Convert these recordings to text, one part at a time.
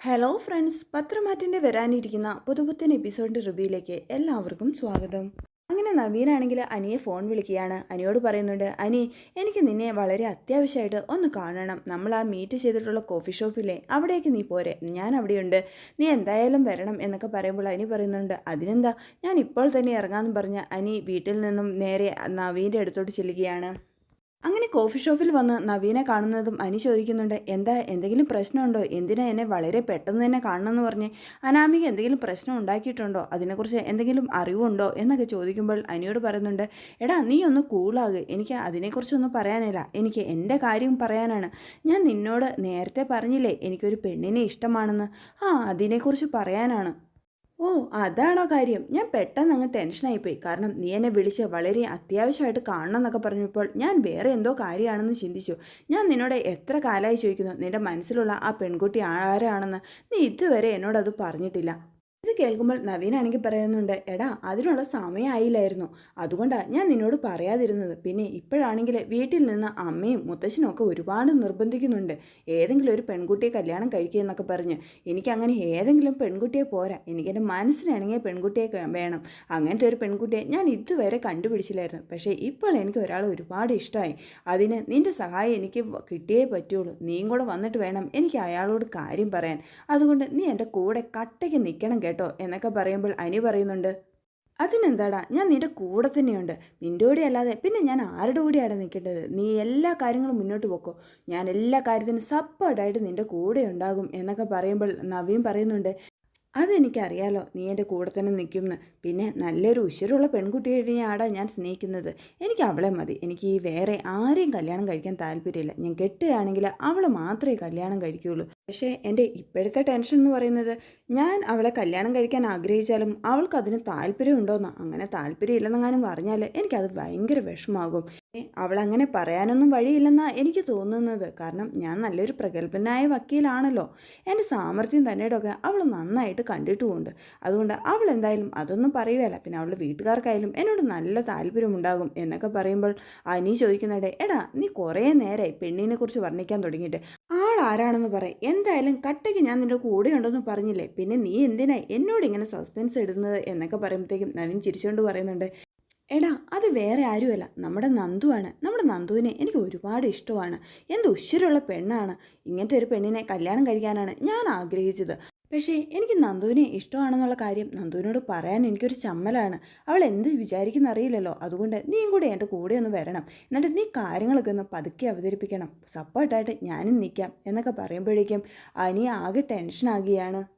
Hello friends പത്രമാറ്റിന്റെ വരാനിരിക്കുന്ന പുതുപുത്തൻ എപ്പിസോഡിന്റെ റിവ്യൂയിലേക്ക് എല്ലാവർക്കും സ്വാഗതം. അങ്ങനെ നവീനാണെങ്കിൽ അനിയെ ഫോൺ വിളിക്കുകയാണ്. അനിയോട് പറയുന്നുണ്ട് അനി എനിക്ക് നിന്നെ വളരെ അത്യാവശ്യമായിട്ട് ഒന്ന് കാണണം. നമ്മൾ ആ മീറ്റ് ചെയ്തിട്ടുള്ള കോഫി ഷോപ്പിലെ അവിടേക്ക് നീ പോരെ. ഞാൻ അവിടെയുണ്ട്. നീ എന്തായാലും വരണം എന്നൊക്കെ പറയുമ്പോൾ അനി പറയുന്നുണ്ട് അതിനെന്താ? ഞാൻ ഇപ്പോൾ തന്നെ ഇറങ്ങാമെന്ന് പറഞ്ഞ അനി വീട്ടിൽ നിന്നും നേരെ നവീന്റെ അടുത്തോട്ട് ചെല്ലുകയാണ്. അങ്ങനെ കോഫി ഷോപ്പിൽ വന്ന് നവീനെ കാണുന്നതും അനി ചോദിക്കുന്നുണ്ട് എന്താ എന്തെങ്കിലും പ്രശ്നമുണ്ടോ? എന്തിനാ എന്നെ വളരെ പെട്ടെന്ന് തന്നെ കാണണമെന്ന് പറഞ്ഞ് അനാമിക എന്തെങ്കിലും പ്രശ്നം ഉണ്ടാക്കിയിട്ടുണ്ടോ? അതിനെക്കുറിച്ച് എന്തെങ്കിലും അറിവുണ്ടോ? എന്നൊക്കെ ചോദിക്കുമ്പോൾ അനിയോട് പറയുന്നുണ്ട് എടാ നീ ഒന്ന് കൂളാക് എനിക്ക് അതിനെക്കുറിച്ചൊന്നും പറയാനില്ല. എനിക്ക് എന്റെ കാര്യം പറയാനാണ്. ഞാൻ നിന്നോട് നേരത്തെ പറഞ്ഞില്ലേ എനിക്കൊരു പെണ്ണിനെ ഇഷ്ടമാണെന്ന്. ആ അതിനെക്കുറിച്ച് പറയാനാണ്. ഓ അതാണോ കാര്യം. ഞാൻ പെട്ടെന്ന് അങ്ങ് ടെൻഷനായിപ്പോയി. കാരണം നീ എന്നെ വിളിച്ച് വളരെ അത്യാവശ്യമായിട്ട് കാണണം എന്നൊക്കെ പറഞ്ഞപ്പോൾ ഞാൻ വേറെ എന്തോ കാര്യമാണെന്ന് ചിന്തിച്ചു. ഞാൻ നിന്നോട് എത്ര കാലമായി ചോദിക്കുന്നു? നിന്റെ മനസ്സിലുള്ള ആ പെൺകുട്ടി ആരാണെന്ന് നീ ഇതുവരെ എന്നോടത് പറഞ്ഞിട്ടില്ല. ഇത് കേൾക്കുമ്പോൾ നവീനാണെങ്കിൽ പറയുന്നുണ്ട് എടാ അതിനുള്ള സമയമായില്ലായിരുന്നു അതുകൊണ്ടാണ് ഞാൻ നിന്നോട് പറയാതിരുന്നത്. പിന്നെ ഇപ്പോഴാണെങ്കിൽ വീട്ടിൽ നിന്ന് അമ്മയും മുത്തശ്ശനും ഒക്കെ ഒരുപാട് നിർബന്ധിക്കുന്നുണ്ട്. ഏതെങ്കിലും ഒരു പെൺകുട്ടിയെ കല്യാണം കഴിക്കുക എന്നൊക്കെ പറഞ്ഞ്. എനിക്കങ്ങനെ ഏതെങ്കിലും പെൺകുട്ടിയെ പോരാ. എനിക്കെന്റെ മനസ്സിനാണെങ്കിൽ പെൺകുട്ടിയെ വേണം. അങ്ങനത്തെ ഒരു പെൺകുട്ടിയെ ഞാൻ ഇതുവരെ കണ്ടുപിടിച്ചില്ലായിരുന്നു. പക്ഷേ ഇപ്പോൾ എനിക്ക് ഒരാൾ ഒരുപാട് ഇഷ്ടമായി. അതിന് നിന്റെ സഹായം എനിക്ക് കിട്ടിയേ പറ്റുള്ളൂ. നീയും കൂടെ വന്നിട്ട് വേണം എനിക്ക് അയാളോട് കാര്യം പറയാൻ. അതുകൊണ്ട് നീ എന്റെ കൂടെ കട്ടയ്ക്ക് നിൽക്കണം കേട്ടോ എന്നൊക്കെ പറയുമ്പോൾ അനി പറയുന്നുണ്ട് അതിനെന്താടാ? ഞാൻ നിന്റെ കൂടെ തന്നെയുണ്ട്. നിന്റെ കൂടെ അല്ലാതെ പിന്നെ ഞാൻ ആരുടെ കൂടെയാണ് നിൽക്കേണ്ടത്? നീ എല്ലാ കാര്യങ്ങളും മുന്നോട്ട് പോക്കോ. ഞാൻ എല്ലാ കാര്യത്തിനും സപ്പോർട്ടായിട്ട് നിന്റെ കൂടെ ഉണ്ടാകും എന്നൊക്കെ പറയുമ്പോൾ നവീൻ പറയുന്നുണ്ട് അതെനിക്കറിയാലോ നീ എന്റെ കൂടെ തന്നെ നിൽക്കുമെന്ന്. പിന്നെ നല്ലൊരു ഉശിരുള്ള പെൺകുട്ടിയെയാടാ ഞാൻ സ്നേഹിക്കുന്നത്. എനിക്ക് അവളെ മതി. എനിക്ക് ഈ വേറെ ആരെയും കല്യാണം കഴിക്കാൻ താല്പര്യമില്ല. ഞാൻ കെട്ടുകയാണെങ്കിൽ അവളെ മാത്രമേ കല്യാണം കഴിക്കുകയുള്ളൂ. പക്ഷേ എന്റെ ഇപ്പോഴത്തെ ടെൻഷൻ എന്ന് പറയുന്നത് ഞാൻ അവളെ കല്യാണം കഴിക്കാൻ ആഗ്രഹിച്ചാലും അവൾക്ക് അതിന് താല്പര്യമുണ്ടോയെന്ന്. അങ്ങനെ താല്പര്യമില്ലെന്നെങ്ങാനും പറഞ്ഞാൽ എനിക്കത് ഭയങ്കര വിഷമാകും. അവൾ അവളങ്ങനെ പറയാനൊന്നും വഴിയില്ലെന്നാണ് എനിക്ക് തോന്നുന്നത്. കാരണം ഞാൻ നല്ലൊരു പ്രഗത്ഭനായ വക്കീലാണല്ലോ. എന്റെ സാമർഥ്യം തന്നെയൊക്കെ അവൾ നന്നായിട്ട് കണ്ടിട്ടുമുണ്ട്. അതുകൊണ്ട് അവൾ എന്തായാലും അതൊന്നും പറയുകയല്ല. പിന്നെ അവളുടെ വീട്ടുകാർക്കായാലും എന്നോട് നല്ല താല്പര്യമുണ്ടാകും എന്നൊക്കെ പറയുമ്പോൾ അനി ചോദിക്കുന്നുണ്ട് എടാ നീ കുറേ നേരമായി പെണ്ണിനെ കുറിച്ച് വർണിക്കാൻ തുടങ്ങിയിട്ട്. ആൾ ആരാണെന്ന് പറയും. എന്തായാലും കട്ടയ്ക്ക് ഞാൻ നിന്റെ കൂടെ ഉണ്ടെന്ന് പറഞ്ഞില്ലേ? പിന്നെ നീ എന്തിനാ എന്നോട് ഇങ്ങനെ സസ്പെൻസ് ഇടുന്നത് എന്നൊക്കെ പറയുമ്പോഴത്തേക്കും നവീൻ ചിരിച്ചുകൊണ്ട് പറയുന്നുണ്ട്. എടാ അത് വേറെ ആരുമല്ല. നമ്മുടെ നന്ദുവാണ്. നമ്മുടെ നന്ദുവിനെ എനിക്ക് ഒരുപാട് ഇഷ്ടമാണ്. എന്ത് ഉശ്വരമുള്ള പെണ്ണാണ്. ഇങ്ങനത്തെ ഒരു പെണ്ണിനെ കല്യാണം കഴിക്കാനാണ് ഞാൻ ആഗ്രഹിച്ചത്. പക്ഷേ എനിക്ക് നന്ദുവിനെ ഇഷ്ടമാണെന്നുള്ള കാര്യം നന്ദുവിനോട് പറയാൻ എനിക്കൊരു ചമ്മലാണ്. അവൾ എന്ത് വിചാരിക്കുന്ന അറിയില്ലല്ലോ. അതുകൊണ്ട് നീയും കൂടെ എന്റെ കൂടെ ഒന്ന് വരണം. എന്നിട്ട് നീ കാര്യങ്ങളൊക്കെ ഒന്ന് പതുക്കെ അവതരിപ്പിക്കണം. സപ്പോർട്ടായിട്ട് ഞാനും നിൽക്കാം എന്നൊക്കെ പറയുമ്പോഴേക്കും അനി ആകെ ടെൻഷനാകുകയാണ്.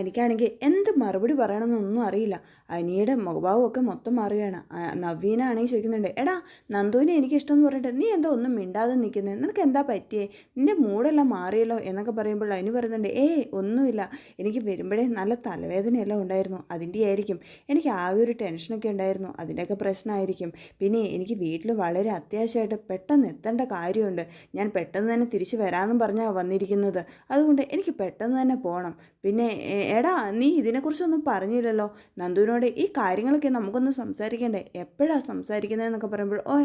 എനിക്കാണെങ്കിൽ എന്ത് മറുപടി പറയണമെന്നൊന്നും അറിയില്ല. അനിയുടെ മുഖഭാവം ഒക്കെ മൊത്തം മാറുകയാണ്. നവീനാണെങ്കിൽ ചോദിക്കുന്നുണ്ട് എടാ നന്ദുവിനെ എനിക്ക് ഇഷ്ടം എന്ന് പറഞ്ഞിട്ട് നീ എന്താ ഒന്നും മിണ്ടാതെ നിൽക്കുന്നത് നിനക്ക് എന്താ പറ്റിയേ? നിന്റെ മൂടെല്ലാം മാറിയല്ലോ? എന്നൊക്കെ പറയുമ്പോൾ അതിന് പറയുന്നുണ്ട് ഏയ് ഒന്നുമില്ല. എനിക്ക് വരുമ്പോഴേ നല്ല തലവേദനയെല്ലാം ഉണ്ടായിരുന്നു. അതിന്റെ ആയിരിക്കും. എനിക്ക് ആകെ ഒരു ടെൻഷനൊക്കെ ഉണ്ടായിരുന്നു. അതിന്റെയൊക്കെ പ്രശ്നമായിരിക്കും. പിന്നെ എനിക്ക് വീട്ടിൽ വളരെ അത്യാവശ്യമായിട്ട് പെട്ടെന്ന് എത്തേണ്ട കാര്യമുണ്ട്. ഞാൻ പെട്ടെന്ന് തന്നെ തിരിച്ച് വരാമെന്നും പറഞ്ഞാണ് വന്നിരിക്കുന്നത്. അതുകൊണ്ട് എനിക്ക് പെട്ടെന്ന് തന്നെ പോകണം പിന്നെ എടാ നീ ഇതിനെക്കുറിച്ചൊന്നും പറഞ്ഞില്ലല്ലോ. നന്ദുവിനോട് ഈ കാര്യങ്ങളൊക്കെ നമുക്കൊന്ന് സംസാരിക്കണ്ടേ? എപ്പോഴാണ് സംസാരിക്കുന്നതെന്നൊക്കെ പറയുമ്പോൾ ഓ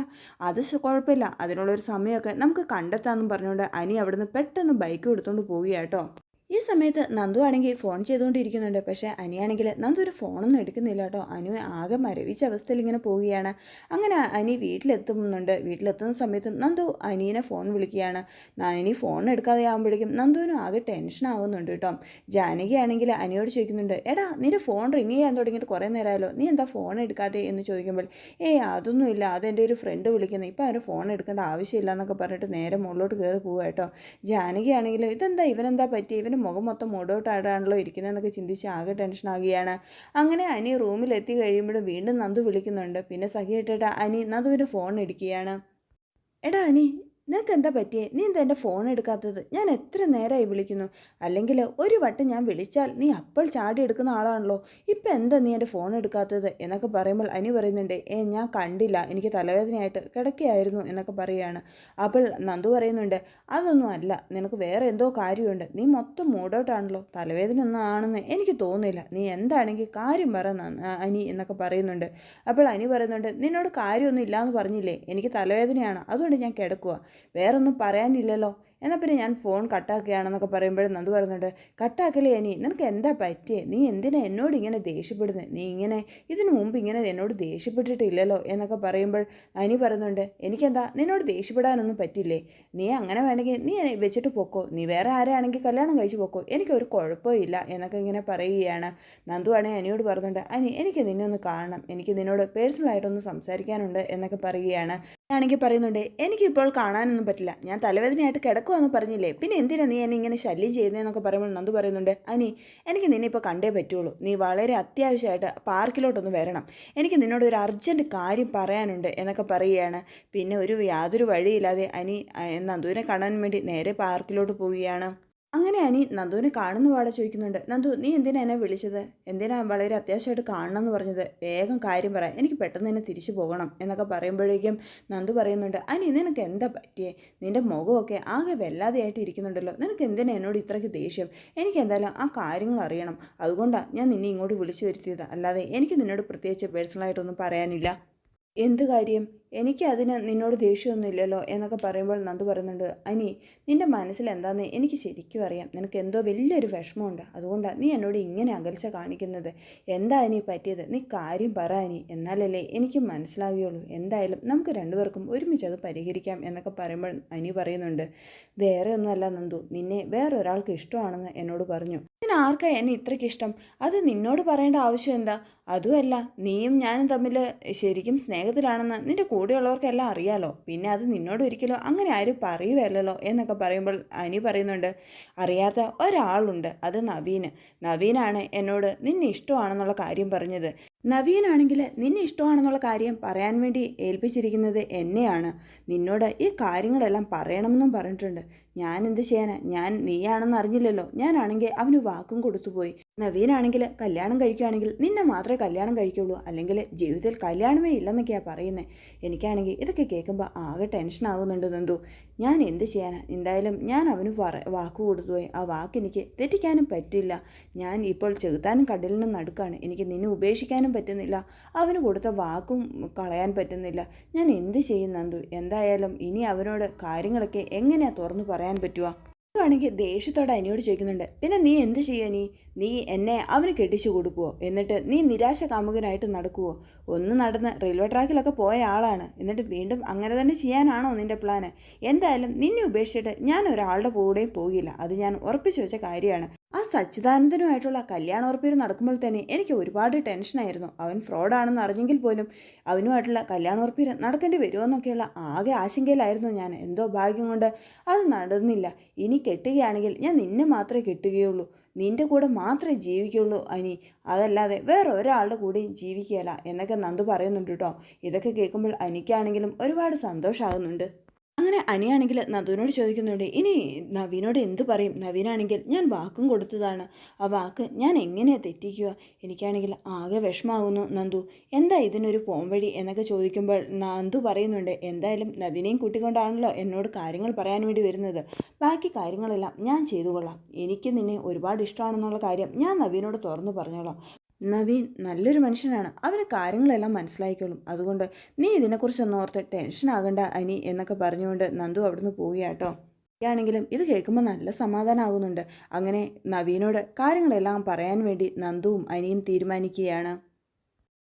അത് കുഴപ്പമില്ല. അതിനുള്ളൊരു സമയമൊക്കെ നമുക്ക് കണ്ടെത്താമെന്നും പറഞ്ഞുകൊണ്ട് അനി അവിടുന്ന് പെട്ടെന്ന് ബൈക്ക് എടുത്തുകൊണ്ട് പോവുകയാട്ടോ ഈ സമയത്ത് നന്ദു ആണെങ്കിൽ ഫോൺ ചെയ്തുകൊണ്ടിരിക്കുന്നുണ്ട്. പക്ഷേ അനിയാണെങ്കിൽ നന്ദു ഒരു ഫോണൊന്നും എടുക്കുന്നില്ല കേട്ടോ. അനു ആകെ മരവിച്ച അവസ്ഥയിൽ ഇങ്ങനെ പോവുകയാണ്. അങ്ങനെ അനി വീട്ടിലെത്തുന്നുണ്ട്. വീട്ടിലെത്തുന്ന സമയത്തും നന്ദു അനിയനെ ഫോൺ വിളിക്കുകയാണ്. അനി ഫോൺ എടുക്കാതെ ആകുമ്പോഴേക്കും നന്ദുവിനും ആകെ ടെൻഷൻ ആകുന്നുണ്ട് കേട്ടോ. ജാനകി ആണെങ്കിൽ അനിയോട് ചോദിക്കുന്നുണ്ട് എടാ നിന്റെ ഫോൺ റിങ് ചെയ്യാൻ തുടങ്ങിയിട്ട് കുറേ നേരമായല്ലോ. നീ എന്താ ഫോൺ എടുക്കാതെ എന്ന് ചോദിക്കുമ്പോൾ ഏയ് അതൊന്നുമില്ല. അതെന്റെ ഒരു ഫ്രണ്ട് വിളിക്കുന്നത് ഇപ്പം അവന് ഫോൺ എടുക്കേണ്ട ആവശ്യമില്ല എന്നൊക്കെ പറഞ്ഞിട്ട് നേരെ മുകളിലോട്ട് കയറി പോവുക കേട്ടോ. ജാനകി ആണെങ്കിൽ ഇതെന്താ? ഇവനെന്താ പറ്റി ഇവന് മുഖം മൊത്തം മൂടോട്ടാടാണല്ലോ ഇരിക്കുന്നതെന്നൊക്കെ ചിന്തിച്ച് ആകെ ടെൻഷൻ ആകുകയാണ്. അങ്ങനെ അനി റൂമിലെത്തി കഴിയുമ്പോഴും വീണ്ടും നന്ദു വിളിക്കുന്നുണ്ട്. പിന്നെ സഖിയിട്ടിട്ട് അനി നന്ദുവിന്റെ ഫോൺ എടുക്കുകയാണ് എടാ അനി നിനക്ക് എന്താ പറ്റിയേ? നീ എന്താ എന്റെ ഫോൺ എടുക്കാത്തത്? ഞാൻ എത്ര നേരമായി വിളിക്കുന്നു. അല്ലെങ്കിൽ ഒരു വട്ടം ഞാൻ വിളിച്ചാൽ നീ അപ്പോൾ ചാടി എടുക്കുന്ന ആളാണല്ലോ. ഇപ്പം എന്താ നീ എന്റെ ഫോൺ എടുക്കാത്തത്? എന്നൊക്കെ പറയുമ്പോൾ അനി പറയുന്നുണ്ട് ഏ ഞാൻ കണ്ടില്ല. എനിക്ക് തലവേദനയായിട്ട് കിടക്കുകയായിരുന്നു എന്നൊക്കെ പറയുകയാണ്. അപ്പോൾ നന്ദു പറയുന്നുണ്ട് അതൊന്നും അല്ല. നിനക്ക് വേറെ എന്തോ കാര്യമുണ്ട്. നീ മൊത്തം മൂടൗട്ടാണല്ലോ തലവേദന ഒന്നും ആണെന്ന് എനിക്ക് തോന്നില്ല നീ എന്താണെങ്കിൽ കാര്യം പറ അനി എന്നൊക്കെ പറയുന്നുണ്ട്. അപ്പോൾ അനി പറയുന്നുണ്ട് നിന്നോട് കാര്യമൊന്നും ഇല്ലയെന്ന് പറഞ്ഞില്ലേ? എനിക്ക് തലവേദനയാണ്. അതുകൊണ്ട് ഞാൻ കിടക്കുക വേറൊന്നും പറയാനില്ലല്ലോ. എന്നാൽ പിന്നെ ഞാൻ ഫോൺ കട്ടാക്കുകയാണെന്നൊക്കെ പറയുമ്പോഴും നന്ദു പറയുന്നുണ്ട് കട്ടാക്കലേ അനി? നിനക്ക് എന്താ പറ്റിയേ? നീ എന്തിനാ എന്നോട് ഇങ്ങനെ ദേഷ്യപ്പെടുന്നത് നീ ഇങ്ങനെ ഇതിനു മുമ്പ് ഇങ്ങനെ എന്നോട് ദേഷ്യപ്പെട്ടിട്ടില്ലല്ലോ? എന്നൊക്കെ പറയുമ്പോൾ അനി പറയുന്നുണ്ട് എനിക്കെന്താ? നിന്നോട് ദേഷ്യപ്പെടാനൊന്നും പറ്റില്ലേ? നീ അങ്ങനെ വേണമെങ്കിൽ നീ വെച്ചിട്ട് പൊക്കോ? നീ വേറെ ആരാണെങ്കിൽ കല്യാണം കഴിച്ച് പൊക്കോ? എനിക്കൊരു കുഴപ്പമില്ല എന്നൊക്കെ ഇങ്ങനെ പറയുകയാണ്. നന്ദു ആണെങ്കിൽ അനിയോട് പറയുന്നുണ്ട് അനി എനിക്ക് നിന്നെ ഒന്ന് കാണണം. എനിക്ക് നിന്നോട് പേഴ്സണലായിട്ടൊന്ന് സംസാരിക്കാനുണ്ട് എന്നൊക്കെ പറയുകയാണ്. ആണെങ്കിൽ പറയുന്നുണ്ട് എനിക്കിപ്പോൾ കാണാനൊന്നും പറ്റില്ല. ഞാൻ തലവേദനയായിട്ട് കിടക്കുവാന്ന് പറഞ്ഞില്ലേ? പിന്നെ എന്തിനാ നീ എന്നെ ഇങ്ങനെ ശല്യം ചെയ്യുന്നതെന്നൊക്കെ പറയുമ്പോൾ നന്ദു പറയുന്നുണ്ട് അനി എനിക്ക് നിന്നെ ഇപ്പോൾ കണ്ടേ പറ്റുള്ളൂ. നീ വളരെ അത്യാവശ്യമായിട്ട് പാർക്കിലോട്ടൊന്ന് വരണം. എനിക്ക് നിന്നോട് ഒരു അർജന്റ് കാര്യം പറയാനുണ്ട് എന്നൊക്കെ പറയുകയാണ്. പിന്നെ ഒരു യാതൊരു വഴിയില്ലാതെ അനി നന്ദുവിനെ കാണാൻ വേണ്ടി നേരെ പാർക്കിലോട്ട് പോവുകയാണ്. അങ്ങനെ അനി നന്ദുവിനെ കാണുന്ന പാടെ ചോദിക്കുന്നുണ്ട് നന്ദു നീ എന്തിനാ എന്നെ വിളിച്ചത്? എന്തിനാ വളരെ അത്യാവശ്യമായിട്ട് കാണണം എന്ന് പറഞ്ഞത്? വേഗം കാര്യം പറ എനിക്ക് പെട്ടെന്ന് തന്നെ തിരിച്ചു പോകണം എന്നൊക്കെ പറയുമ്പോഴേക്കും നന്ദു പറയുന്നുണ്ട് അനി നിനക്ക് എന്താ പറ്റിയേ? നിന്റെ മുഖമൊക്കെ ആകെ വല്ലാതെയായിട്ട് ഇരിക്കുന്നുണ്ടല്ലോ. നിനക്ക് എന്തിനാ എന്നോട് ഇത്രയ്ക്ക് ദേഷ്യം? എനിക്ക് എന്തായാലും ആ കാര്യങ്ങൾ അറിയണം. അതുകൊണ്ടാണ് ഞാൻ നിന്നെ ഇങ്ങോട്ട് വിളിച്ചു വരുത്തിയത്. അല്ലാതെ എനിക്ക് നിന്നോട് പ്രത്യേകിച്ച് പേഴ്സണലായിട്ടൊന്നും പറയാനില്ല. എന്ത് കാര്യം? എനിക്ക് അതിന് നിന്നോട് ദേഷ്യമൊന്നുമില്ലല്ലോ എന്നൊക്കെ പറയുമ്പോൾ നന്ദു പറയുന്നുണ്ട് അനി നിന്റെ മനസ്സിൽ എന്താണെന്ന് എനിക്ക് ശരിക്കും അറിയാം. നിനക്ക് എന്തോ വലിയൊരു വിഷമമുണ്ട്. അതുകൊണ്ടാണ് നീ എന്നോട് ഇങ്ങനെ അകൽച്ച കാണിക്കുന്നത്. എന്താ അനി പറ്റിയത്? നീ കാര്യം പറ അനി എന്നാലല്ലേ എനിക്ക് മനസ്സിലാകുകയുള്ളൂ എന്തായാലും നമുക്ക് രണ്ടുപേർക്കും ഒരുമിച്ച് അത് പരിഹരിക്കാം എന്നൊക്കെ പറയുമ്പോൾ അനി പറയുന്നുണ്ട് വേറെ ഒന്നുമല്ല നന്ദു. നിന്നെ വേറൊരാൾക്ക് ഇഷ്ടമാണെന്ന് എന്നോട് പറഞ്ഞു. ഇതിന് ആർക്കാ എന്നെ ഇത്രയ്ക്ക് ഇഷ്ടം? അത് നിന്നോട് പറയേണ്ട ആവശ്യം എന്താ? അതുമല്ല നീയും ഞാനും തമ്മിൽ ശരിക്കും സ്നേഹത്തിലാണെന്ന് നിന്റെ കൂടെയുള്ളവർക്കെല്ലാം അറിയാലോ. പിന്നെ അത് നിന്നോട് ഒരിക്കലോ അങ്ങനെ ആരും പറയുകയല്ലോ എന്നൊക്കെ പറയുമ്പോൾ അനി പറയുന്നുണ്ട്. അറിയാത്ത ഒരാളുണ്ട് അത് നവീന്. നവീനാണ് എന്നോട് നിന്നെ ഇഷ്ടമാണെന്നുള്ള കാര്യം പറഞ്ഞത്. നവീനാണെങ്കിൽ നിന്നെ ഇഷ്ടമാണെന്നുള്ള കാര്യം പറയാൻ വേണ്ടി ഏൽപ്പിച്ചിരിക്കുന്നത് എന്നെയാണ്. നിന്നോട് ഈ കാര്യങ്ങളെല്ലാം പറയണമെന്നും പറഞ്ഞിട്ടുണ്ട്. ഞാൻ എന്ത് ചെയ്യാനാ? ഞാൻ നീയാണെന്ന് അറിഞ്ഞില്ലല്ലോ. ഞാനാണെങ്കിൽ അവന് വാക്കും കൊടുത്തുപോയി. നവീനാണെങ്കിൽ കല്യാണം കഴിക്കുകയാണെങ്കിൽ നിന്നെ മാത്രമേ കല്യാണം കഴിക്കുള്ളൂ. അല്ലെങ്കിൽ ജീവിതത്തിൽ കല്യാണമേ ഇല്ലെന്നൊക്കെയാണ് പറയുന്നത് എനിക്കാണെങ്കിൽ ഇതൊക്കെ കേൾക്കുമ്പോൾ ആകെ ടെൻഷൻ ആകുന്നുണ്ട് നന്ദു. ഞാൻ എന്ത് ചെയ്യാനാ? എന്തായാലും ഞാൻ അവന് പറ വാക്ക് കൊടുത്തുപോയി ആ വാക്ക് എനിക്ക് തെറ്റിക്കാനും പറ്റില്ല. ഞാൻ ഇപ്പോൾ ചെകുത്താനും കടലിനും നടുക്കാണ്. എനിക്ക് നിന്നെ ഉപേക്ഷിക്കാനും പറ്റുന്നില്ല. അവന് കൊടുത്ത വാക്കും കളയാൻ പറ്റുന്നില്ല. ഞാൻ എന്ത് ചെയ്യും നന്ദു? എന്തായാലും ഇനി അവനോട് കാര്യങ്ങളൊക്കെ എങ്ങനെയാണ് തുറന്നു പറയാൻ പറ്റുക ആണെങ്കിൽ ദേഷ്യത്തോടെ അനിയോട് ചോദിക്കുന്നുണ്ട് പിന്നെ നീ എന്ത് ചെയ്യാ നീ? നീ എന്നെ അവന് കെട്ടിച്ചു കൊടുക്കുവോ? എന്നിട്ട് നീ നിരാശ കാമുകനായിട്ട് നടക്കുവോ? ഒന്ന് നടന്ന് റെയിൽവേ ട്രാക്കിലൊക്കെ പോയ ആളാണ്. എന്നിട്ട് വീണ്ടും അങ്ങനെ തന്നെ ചെയ്യാനാണോ നിന്റെ പ്ലാന്? എന്തായാലും നിന്നെ ഉപേക്ഷിച്ചിട്ട് ഞാൻ ഒരാളുടെ കൂടെയും പോകില്ല. അത് ഞാൻ ഉറപ്പിച്ചു വെച്ച കാര്യമാണ്. ആ സച്ചിദാനന്ദനുമായിട്ടുള്ള കല്യാണ നടക്കുമ്പോൾ തന്നെ എനിക്ക് ഒരുപാട് ടെൻഷനായിരുന്നു അവൻ ഫ്രോഡാണെന്ന് അറിഞ്ഞെങ്കിൽ പോലും അവനുമായിട്ടുള്ള കല്യാണ ഉറപ്പിൽ നടക്കേണ്ടി വരുമോയെന്നൊക്കെയുള്ള ആകെ ആശങ്കയിലായിരുന്നു ഞാൻ. എന്തോ ഭാഗ്യം കൊണ്ട് അത് നടന്നില്ല. ഇനി കെട്ടുകയാണെങ്കിൽ ഞാൻ നിന്നെ മാത്രമേ കെട്ടുകയുള്ളൂ. നിന്റെ കൂടെ മാത്രമേ ജീവിക്കുള്ളൂ അനി. അതല്ലാതെ വേറെ ഒരാളുടെ കൂടെയും ജീവിക്കുകയല്ല എന്നൊക്കെ നന്ദു പറയുന്നുണ്ട് കേട്ടോ. ഇതൊക്കെ കേൾക്കുമ്പോൾ അനിക്കാണെങ്കിലും ഒരുപാട് സന്തോഷമാകുന്നുണ്ട് അങ്ങനെ അനിയാണെങ്കിൽ നദുവിനോട് ചോദിക്കുന്നുണ്ട് ഇനി നവീനോട് എന്തു പറയും? നവീനാണെങ്കിൽ ഞാൻ വാക്കും കൊടുത്തതാണ്. ആ വാക്ക് ഞാൻ എങ്ങനെയാണ് തെറ്റിക്കുക? എനിക്കാണെങ്കിൽ ആകെ വിഷമാകുന്നു നന്ദു. എന്താ ഇതിനൊരു പോംവഴി? എന്നൊക്കെ ചോദിക്കുമ്പോൾ നന്ദു പറയുന്നുണ്ട് എന്തായാലും നവീനെയും കൂട്ടിക്കൊണ്ടാണല്ലോ എന്നോട് കാര്യങ്ങൾ പറയാൻ വേണ്ടി വരുന്നത്. ബാക്കി കാര്യങ്ങളെല്ലാം ഞാൻ ചെയ്തു കൊള്ളാം എനിക്ക് നിന്നെ ഒരുപാട് ഇഷ്ടമാണെന്നുള്ള കാര്യം ഞാൻ നവീനോട് തുറന്നു പറഞ്ഞോളാം. നവീൻ നല്ലൊരു മനുഷ്യനാണ്. അവന് കാര്യങ്ങളെല്ലാം മനസ്സിലായിക്കോളും. അതുകൊണ്ട് നീ ഇതിനെക്കുറിച്ചൊന്നും ഓർത്ത് ടെൻഷൻ ആകണ്ട അനി എന്നൊക്കെ പറഞ്ഞുകൊണ്ട് നന്ദു അവിടുന്ന് പോവുകയാട്ടോ. ആണെങ്കിലും ഇത് കേൾക്കുമ്പോൾ നല്ല സമാധാനമാകുന്നുണ്ട് അങ്ങനെ നവീനോട് കാര്യങ്ങളെല്ലാം പറയാൻ വേണ്ടി നന്ദുവും അനിയും തീരുമാനിക്കുകയാണ്.